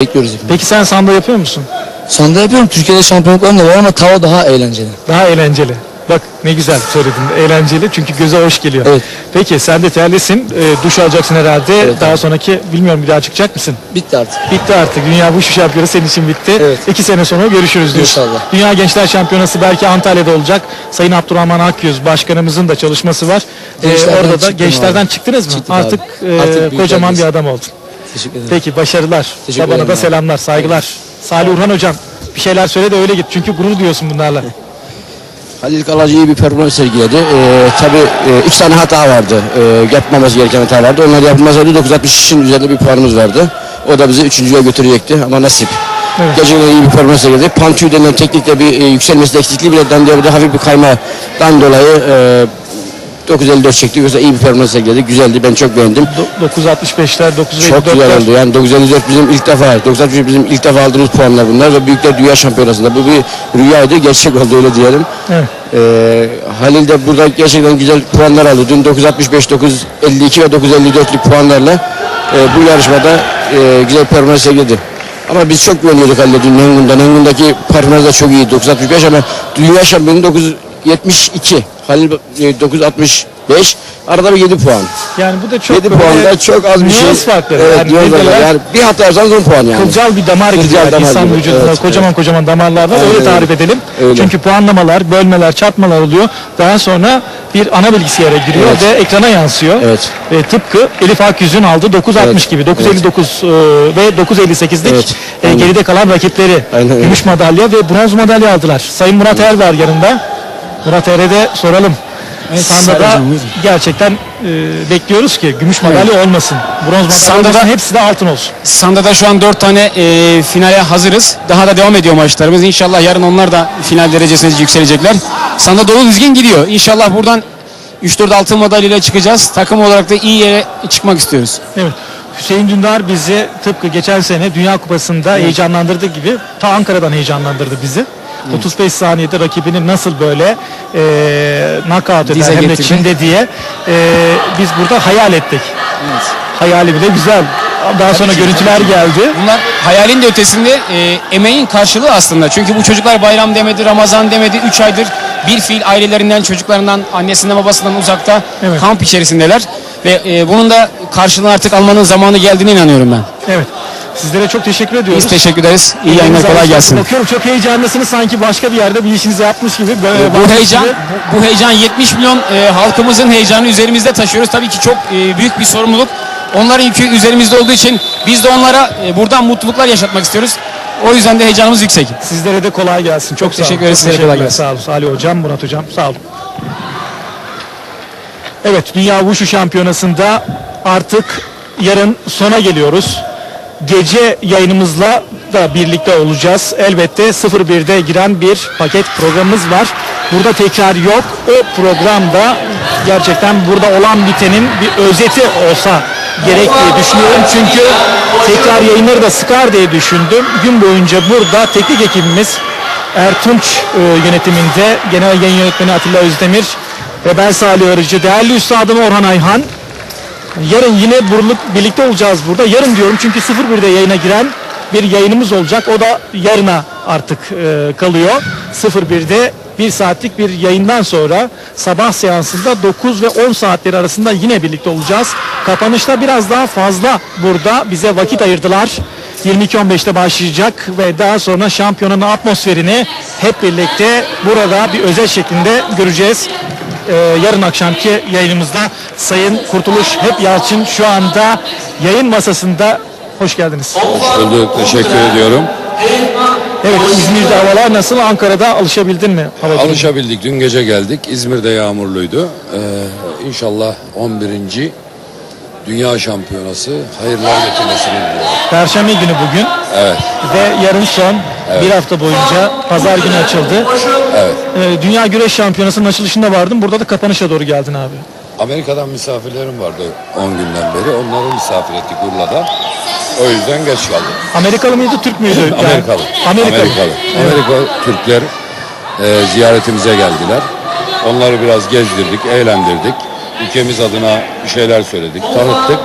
Bekliyoruz. hepimiz. Peki sen sanda yapıyor musun? Sanda yapıyorum. Türkiye'de şampiyonluklarım da var ama tava daha eğlenceli. Daha eğlenceli. Bak ne güzel söyledin. Eğlenceli çünkü göze hoş geliyor. Evet. Peki sen de terlisin. E, duş alacaksın herhalde. Evet, Daha abi. sonraki bilmiyorum bir daha çıkacak mısın? Bitti artık. Bitti artık. Dünya bu şampiyonası senin için bitti. Evet. İki sene sonra görüşürüz diyorsun. İnşallah. Dünya Gençler Şampiyonası belki Antalya'da olacak. Sayın Abdurrahman Akyüz başkanımızın da çalışması var. Ee, orada da gençlerden abi. çıktınız mı? Çıktık abi. artık e, Artık kocaman bir adam oldun. Teşekkür ederim. Peki başarılar. Teşekkür ederim da abi. selamlar, saygılar. Salih Urhan hocam bir şeyler söyle de öyle git. Çünkü gurur diyorsun bunlarla. Halil Kalacı iyi bir performans sergiledi. Ee, tabii e, iki tane hata vardı. Ee, yapmaması gereken hata vardı. Onlar yapılmasaydı 963'ün üzerinde bir puanımız vardı. O da bizi üçüncüye götürecekti ama nasip. Evet. Gerçekten iyi bir performans sergiledi. Pantü denilen teknikte bir e, yükselmesi eksikliği bile dandiye hafif bir kaymadan dolayı e, 954 çekti. Yoksa iyi bir performans sergiledi. Güzeldi. Ben çok beğendim. Do- 965'ler, 954'ler. Çok güzel oldu. Yani 954 bizim ilk defa, 963 bizim ilk defa aldığımız puanlar bunlar ve Büyükler Dünya Şampiyonası'nda. Bu bir rüyaydı, gerçek oldu öyle diyelim. Evet. Ee, Halil de burada gerçekten güzel puanlar aldı. Dün 965, 952 ve 954'lük puanlarla e, bu yarışmada e, güzel performans sergiledi. Ama biz çok güveniyorduk Halil'e dün Nengun'da. Nengun'daki performans da çok iyi. 965 ama dünya şampiyonu 972. Halil e, 965. Arada bir 7 puan. Yani bu da çok 7 böyle puan da çok az bir şey. farkları. Evet, yani, farkları. yani bir hata yapsanız 10 puan yani. Kılcal bir damar gibi Kılcal yani damar insan gibi, vücudunda evet, kocaman kocaman damarlar var. Öyle öyle. tarif edelim. Öyle. Çünkü puanlamalar, bölmeler, çarpmalar oluyor. Daha sonra bir ana bilgisayara giriyor Evet. ve ekrana yansıyor. Evet. Ve tıpkı Elif Akyüz'ün aldığı 960 Evet. gibi 959 e, ve 958'lik Evet. e, geride kalan rakipleri Aynen gümüş madalya ve bronz madalya aldılar. Sayın Murat Er var yanında. Murat Er'e de soralım. Sanda Sayın da hocam, gerçekten e, bekliyoruz ki gümüş madalya olmasın. Bronz madalya Sanda olmasın. Hepsi de altın olsun. Sanda'da şu an 4 tane e, finale hazırız. Daha da devam ediyor maçlarımız. İnşallah yarın onlar da final derecesine yükselecekler. Sanda dolu düzgün gidiyor. İnşallah buradan 3-4 altın madalyayla çıkacağız. Takım olarak da iyi yere çıkmak istiyoruz. Evet. Hüseyin Dündar bizi tıpkı geçen sene Dünya Kupası'nda heyecanlandırdığı gibi ta Ankara'dan heyecanlandırdı bizi. 35 saniyede rakibini nasıl böyle e, knockout eder Dize hem de getirdi. Çin'de diye e, biz burada hayal ettik. Hayali bile güzel. Daha sonra görüntüler geldi. Bunlar hayalin de ötesinde e, emeğin karşılığı aslında. Çünkü bu çocuklar bayram demedi, Ramazan demedi. 3 aydır bir fiil ailelerinden, çocuklarından, annesinden, babasından uzakta Evet. kamp içerisindeler. Ve e, bunun da karşılığını artık almanın zamanı geldiğine inanıyorum ben. Evet. Sizlere çok teşekkür ediyoruz. Biz teşekkür ederiz. İyi yayınlar, kolay gelsin. Bakıyorum çok heyecanlısınız sanki başka bir yerde bir işinizi yapmış gibi. Böyle Bu heyecan, gibi- bu heyecan 70 milyon e, halkımızın heyecanı üzerimizde taşıyoruz. Tabii ki çok e, büyük bir sorumluluk. Onların yükü üzerimizde olduğu için biz de onlara e, buradan mutluluklar yaşatmak istiyoruz. O yüzden de heyecanımız yüksek. Sizlere de kolay gelsin. Çok, olun. teşekkür ederiz. Çok Sizlere kolay gelsin. Sağ olun. Ali Hocam, Murat Hocam sağ olun. Evet, Dünya Wushu Şampiyonası'nda artık yarın sona geliyoruz. Gece yayınımızla da birlikte olacağız. Elbette 01'de giren bir paket programımız var. Burada tekrar yok. O programda gerçekten burada olan bitenin bir özeti olsa gerek diye düşünüyorum. Çünkü tekrar yayınları da sıkar diye düşündüm. Gün boyunca burada teknik ekibimiz Ertunç e, yönetiminde Genel Yayın Yönetmeni Atilla Özdemir ve ben Salih Arıcı, değerli üstadım Orhan Ayhan. Yarın yine burluk birlikte olacağız burada. Yarın diyorum çünkü 01'de yayına giren bir yayınımız olacak. O da yarına artık e, kalıyor. 01'de bir saatlik bir yayından sonra sabah seansında 9 ve 10 saatleri arasında yine birlikte olacağız. Kapanışta biraz daha fazla burada bize vakit ayırdılar. 22.15'te başlayacak ve daha sonra şampiyonun atmosferini hep birlikte burada bir özel şeklinde göreceğiz. Ee, yarın akşamki yayınımızda Sayın Kurtuluş Hep Yalçın şu anda yayın masasında. Hoş geldiniz. Bulduk, teşekkür ediyorum. Evet İzmir'de havalar nasıl? Ankara'da alışabildin mi? Hava? Alışabildik, dün gece geldik. İzmir'de yağmurluydu. Ee, inşallah 11. Dünya Şampiyonası hayırlar getirmesini diliyorum. Perşembe günü bugün Evet, ve yarın son bir hafta boyunca pazar günü açıldı. Evet. Ee, Dünya Güreş Şampiyonası'nın açılışında vardım. Burada da kapanışa doğru geldin abi. Amerika'dan misafirlerim vardı 10 günden beri. Onları misafir ettik Urla'da. O yüzden geç kaldım. Amerikalı mıydı, Türk müydü? Yani- Amerikalı. Amerikalı. Amerikalı. Amerika Türkler e, ziyaretimize geldiler. Onları biraz gezdirdik, eğlendirdik. Ülkemiz adına bir şeyler söyledik, tanıttık.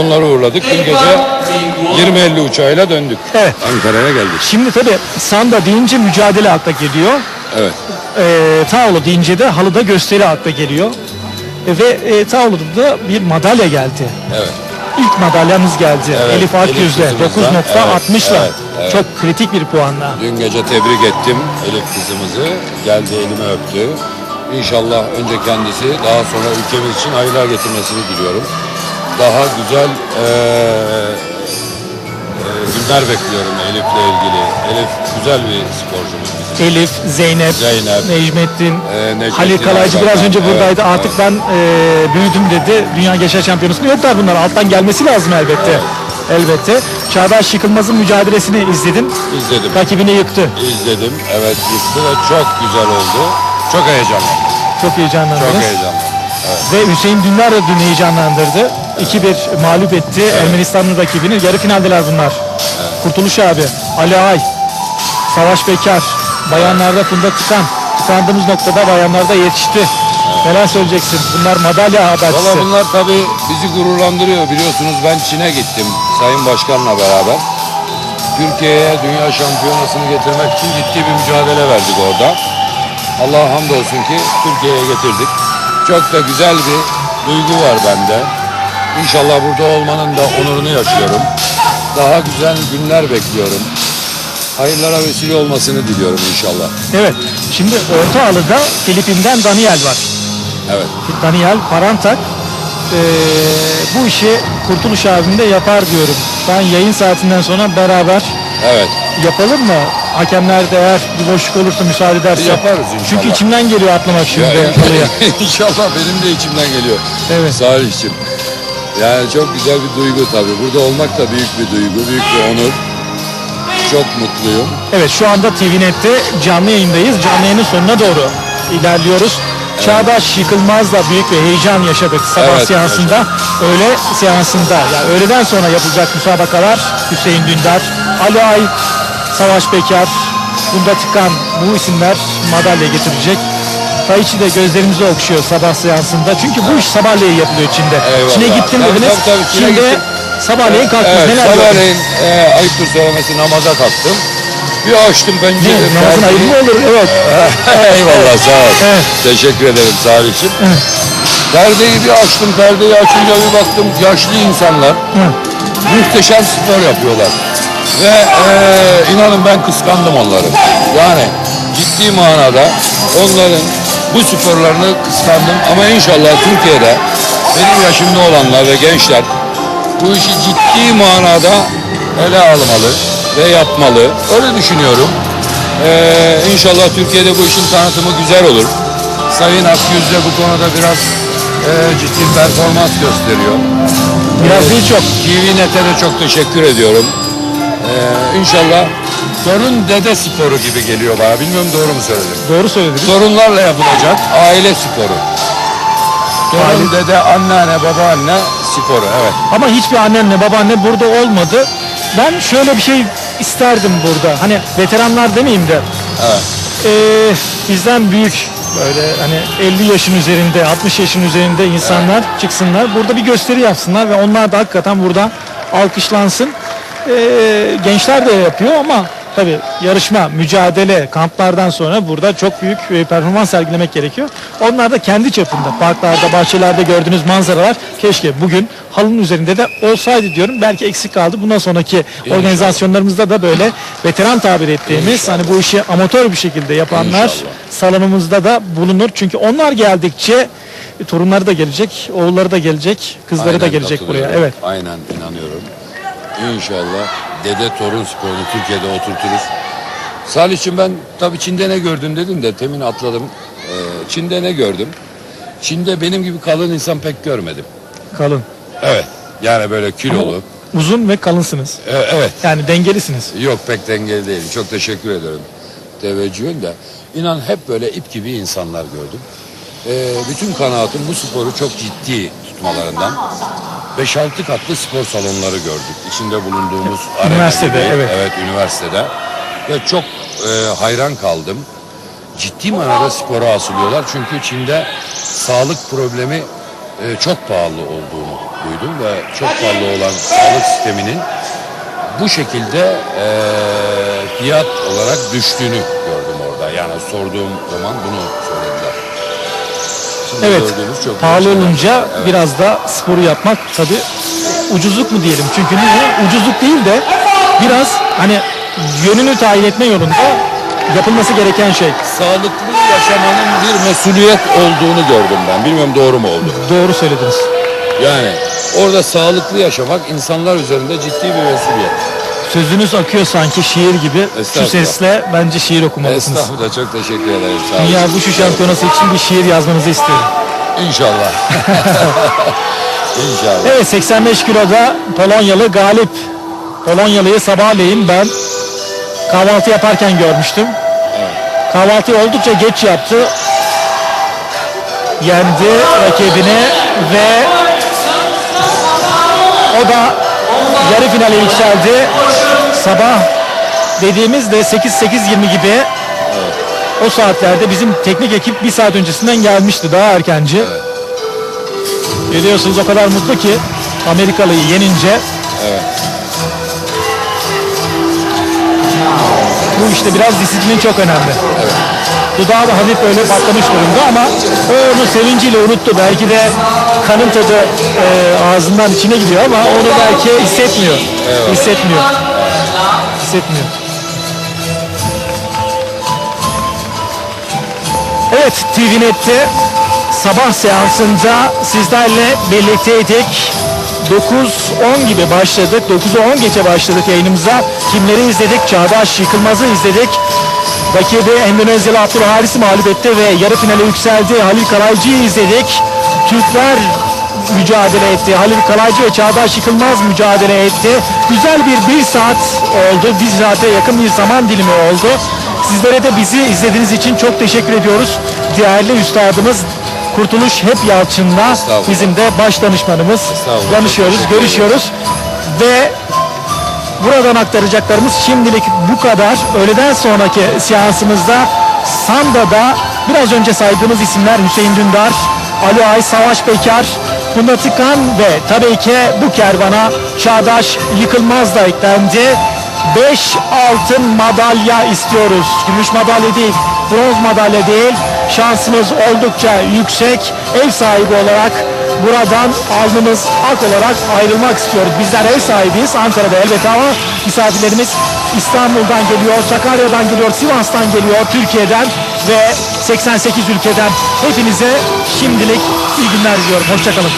Onları uğurladık. Dün gece 20.50 uçağıyla döndük. Evet. Ankara'ya geldik. Şimdi tabii sanda deyince mücadele akla geliyor. Evet. E, Taolo deyince de halıda gösteri akla geliyor. E, ve e, Taolo'da da bir madalya geldi. Evet. İlk madalyamız geldi. Evet, Elif Akgüz'le kızımızla. 9.60'la. Evet, evet. Çok kritik bir puanla. Dün gece tebrik ettim Elif kızımızı. Geldi elimi öptü. İnşallah önce kendisi daha sonra ülkemiz için hayırlar getirmesini diliyorum. Daha güzel eee, günler bekliyorum Elif'le ilgili. Elif güzel bir sporcumuz bizim. Elif, Zeynep, Zeynep, Necmettin, Ee, Necmettin Halil Kalaycı biraz önce buradaydı. Evet, Artık ben e, büyüdüm dedi. Dünya Gençler Şampiyonası'nda yoklar bunlar. Alttan gelmesi lazım elbette. Elbette. Çağdaş Yıkılmaz'ın mücadelesini izledim. İzledim. Rakibini yıktı. İzledim. Evet yıktı ve çok güzel oldu. Çok heyecanlandım. Çok heyecanlandınız. Çok heyecanlandım. Ve Hüseyin Dündar da dün heyecanlandırdı. 2-1 mağlup etti Ermenistan'ın rakibini. Yarı finaldeler bunlar. Kurtuluş abi, Ali Ay, Savaş Bekar, bayanlarda Funda Tıkan. Tıkandığımız noktada bayanlarda yetişti. Neler söyleyeceksin? Bunlar madalya habercisi. Valla bunlar tabii bizi gururlandırıyor. Biliyorsunuz ben Çin'e gittim Sayın Başkan'la beraber. Türkiye'ye dünya şampiyonasını getirmek için ciddi bir mücadele verdik orada. Allah'a hamdolsun ki Türkiye'ye getirdik. Çok da güzel bir duygu var bende. İnşallah burada olmanın da onurunu yaşıyorum. Daha güzel günler bekliyorum. Hayırlara vesile olmasını diliyorum inşallah. Evet. Şimdi orta halıda Filipin'den Daniel var. Evet. Daniel Parantak. Ee, bu işi Kurtuluş abim de yapar diyorum. Ben yayın saatinden sonra beraber Evet. yapalım mı? Hakemler de eğer bir boşluk olursa müsaade ederse. Yaparız inşallah. Çünkü içimden geliyor atlamak şimdi Ya. İnşallah benim de içimden geliyor. Evet. Salih'cim. Yani çok güzel bir duygu tabii. Burada olmak da büyük bir duygu, büyük bir onur. Çok mutluyum. Evet şu anda TVNet'te canlı yayındayız. Canlı yayının sonuna doğru ilerliyoruz. Çağdaş Yıkılmaz'la büyük bir heyecan yaşadık sabah Evet, seansında. Öğle seansında yani öğleden sonra yapılacak müsabakalar Hüseyin Dündar, Ali Ay, Savaş Bekar, Bunda Tıkan bu isimler madalya getirecek. Taichi de gözlerimizi okşuyor sabah seansında. Çünkü bu iş sabahleyin yapılıyor Çin'de. Eyvallah. Çin'e gittim Tabii, dediniz. tabii, tabii, Çin'e Çin'de gittim. sabahleyin kalktınız. Evet, Neler sabahleyin e, ayıptır söylemesi namaza kalktım. Bir açtım Ne, pencereyi. Namazın ayıbı mı olur? Evet. Eyvallah sağ ol. Evet. Teşekkür ederim Salih'cim. Perdeyi bir açtım, perdeyi açınca bir baktım yaşlı insanlar muhteşem spor yapıyorlar. Ve eee, inanın ben kıskandım onları. Yani ciddi manada onların bu sporlarını kıskandım. Ama inşallah Türkiye'de benim yaşımda olanlar ve gençler bu işi ciddi manada ele almalı ve yapmalı. Öyle düşünüyorum. Eee inşallah Türkiye'de bu işin tanıtımı güzel olur. Sayın Akgüz de bu konuda biraz eee, ciddi performans gösteriyor. Biraz değil çok. TVNet'e de çok teşekkür ediyorum. Ee, inşallah torun dede sporu gibi geliyor bana. Bilmiyorum doğru mu söyledim. Doğru söylediniz. Torunlarla yapılacak aile sporu. Torun dede, anneanne, babaanne sporu. Evet. Ama hiçbir annemle babaanne burada olmadı. Ben şöyle bir şey isterdim burada. Hani veteranlar demeyeyim de. Evet. eee, bizden büyük böyle hani 50 yaşın üzerinde 60 yaşın üzerinde insanlar çıksınlar. Burada bir gösteri yapsınlar ve onlar da hakikaten burada alkışlansın. Eee, gençler de yapıyor ama tabi yarışma, mücadele, kamplardan sonra burada çok büyük e, performans sergilemek gerekiyor. Onlar da kendi çapında parklarda, bahçelerde gördüğünüz manzaralar keşke bugün halının üzerinde de olsaydı diyorum. Belki eksik kaldı. Bundan sonraki organizasyonlarımızda da böyle veteran tabir ettiğimiz hani bu işi amatör bir şekilde yapanlar İnşallah. salonumuzda da bulunur. Çünkü onlar geldikçe e, torunları da gelecek, oğulları da gelecek, kızları da Aynen gelecek buraya. katılıyorum. Evet. Aynen inanıyorum. İnşallah dede torun sporunu Türkiye'de oturturuz. Salih'cim ben tabii Çin'de ne gördün dedim de temin atladım. Ee, Çin'de ne gördüm? Çin'de benim gibi kalın insan pek görmedim. Kalın. Evet. Yani böyle kilolu. Uzun ve kalınsınız. Ee, evet. Yani dengelisiniz. Yok pek dengeli değilim. Çok teşekkür ederim teveccühün de. İnan hep böyle ip gibi insanlar gördüm. Ee, bütün kanaatim bu sporu çok ciddi tutmalarından. 5-6 katlı spor salonları gördük. İçinde bulunduğumuz arena Üniversitede, gibi. evet. Evet üniversitede. Ve çok e, hayran kaldım. Ciddi manada spora asılıyorlar. Çünkü Çin'de sağlık problemi e, çok pahalı olduğunu duydum ve çok pahalı olan sağlık sisteminin bu şekilde e, fiyat olarak düştüğünü gördüm orada. Yani sorduğum zaman bunu söylediler. Şimdi Evet. çok Pahalı güzel. olunca Evet. biraz da sporu yapmak tabi ucuzluk mu diyelim. Çünkü niye? Ucuzluk değil de biraz hani yönünü tayin etme yolunda yapılması gereken şey. sağlıklı yaşamanın bir mesuliyet olduğunu gördüm ben. Bilmiyorum doğru mu oldu. Doğru söylediniz. Yani orada sağlıklı yaşamak insanlar üzerinde ciddi bir mesuliyet. Sözünüz akıyor sanki şiir gibi. Şu sesle bence şiir okumalısınız. Estağfurullah çok teşekkür ederim. Sağ olun. Dünya Wushu şampiyonası için bir şiir yazmanızı istiyorum. İnşallah. İnşallah. Evet 85 kiloda Polonyalı galip. Polonyalı'yı sabahleyin ben kahvaltı yaparken görmüştüm. Kahvaltıyı oldukça geç yaptı. Yendi rakibini ve o da yarı finale yükseldi. Sabah dediğimizde 8-8.20 gibi o saatlerde bizim teknik ekip bir saat öncesinden gelmişti daha erkenci. Biliyorsunuz o kadar mutlu ki Amerikalı'yı yenince. Bu işte biraz disiplin çok önemli. Dudağı da hafif böyle patlamış durumda ama onu sevinciyle unuttu. Belki de kanın tadı e, ağzından içine gidiyor ama onu belki hissetmiyor. Hissetmiyor. Hissetmiyor. Evet TVNet'te sabah seansında sizlerle birlikteydik. 9-10 gibi başladık. 9'u 10 geçe başladık yayınımıza. Kimleri izledik? Çağdaş Yıkılmaz'ı izledik. Rakibi Endonezyalı Abdülharis'i mağlup etti ve yarı finale yükseldi. Halil Kalaycı'yı izledik. Türkler mücadele etti. Halil Kalaycı ve Çağdaş Yıkılmaz mücadele etti. Güzel bir bir saat oldu. Bir saate yakın bir zaman dilimi oldu. Sizlere de bizi izlediğiniz için çok teşekkür ediyoruz. Değerli üstadımız Kurtuluş Hep Yalçın'la Estağfurullah. bizim de baş danışmanımız. Estağfurullah. Danışıyoruz, Teşekkür görüşüyoruz. Ve buradan aktaracaklarımız şimdilik bu kadar. Öğleden sonraki seansımızda Sanda'da biraz önce saydığımız isimler Hüseyin Dündar, Ali Ay, Savaş Bekar, Funda Tıkan ve tabii ki bu kervana Çağdaş Yıkılmaz da eklendi. 5 altın madalya istiyoruz. Gümüş madalya değil, bronz madalya değil. Şansımız oldukça yüksek. Ev sahibi olarak buradan alnımız ak olarak ayrılmak istiyoruz. Bizler ev sahibiyiz Ankara'da elbette ama misafirlerimiz İstanbul'dan geliyor, Sakarya'dan geliyor, Sivas'tan geliyor, Türkiye'den ve 88 ülkeden. Hepinize şimdilik iyi günler diliyorum. Hoşçakalın.